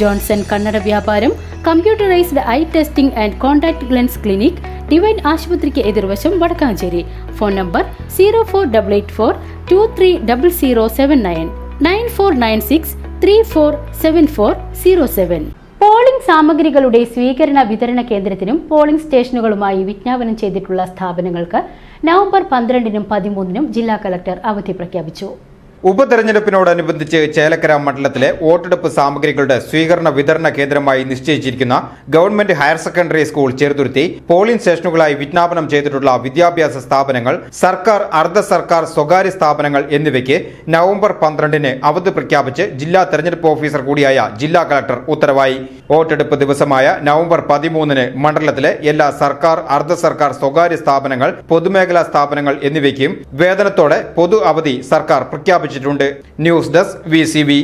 Johnson കണ്ണട വ്യാപാരം computerised eye testing and contact lens clinic divine ആശുപത്രിക്ക് എതിർവശം Vadakkanchery. Phone number zero four double eight four two three double zero seven nine nine four nine six three four seven four zero seven polling സാമഗ്രികളുടെ സ്വീകരണ വിതരണ കേന്ദ്രത്തിനും polling സ്റ്റേഷനുകളുമായി വിജ്ഞാപനം ചെയ്തിട്ടുള്ള സ്ഥാപനങ്ങൾക്ക് November പന്ത്രണ്ടിനും പതിമൂന്നിനും ജില്ലാ collector അവധി പ്രഖ്യാപിച്ചു. ഉപതെരഞ്ഞെടുപ്പിനോടനുബന്ധിച്ച് ചേലക്കര മണ്ഡലത്തിലെ വോട്ടെടുപ്പ് സാമഗ്രികളുടെ സ്വീകരണ വിതരണ കേന്ദ്രമായി നിശ്ചയിച്ചിരിക്കുന്ന government higher secondary school Cheruthuruthy polling സ്റ്റേഷനുകളായി വിജ്ഞാപനം ചെയ്തിട്ടുള്ള വിദ്യാഭ്യാസ സ്ഥാപനങ്ങൾ സർക്കാർ അർദ്ധ സർക്കാർ സ്വകാര്യ സ്ഥാപനങ്ങൾ എന്നിവയ്ക്ക് നവംബർ പന്ത്രണ്ടിന് അവധി പ്രഖ്യാപിച്ച് ജില്ലാ തെരഞ്ഞെടുപ്പ് ഓഫീസർ കൂടിയായ ജില്ലാ കളക്ടർ ഉത്തരവായി. വോട്ടെടുപ്പ് ദിവസമായ നവംബർ പതിമൂന്നിന് മണ്ഡലത്തിലെ എല്ലാ സർക്കാർ അർദ്ധ സർക്കാർ സ്വകാര്യ സ്ഥാപനങ്ങൾ പൊതുമേഖലാ സ്ഥാപനങ്ങൾ എന്നിവയ്ക്കും വേതനത്തോടെ പൊതു അവധി സർക്കാർ പ്രഖ്യാപിച്ചിട്ടുണ്ട് ന്യൂസ് ഡെസ്ക് വി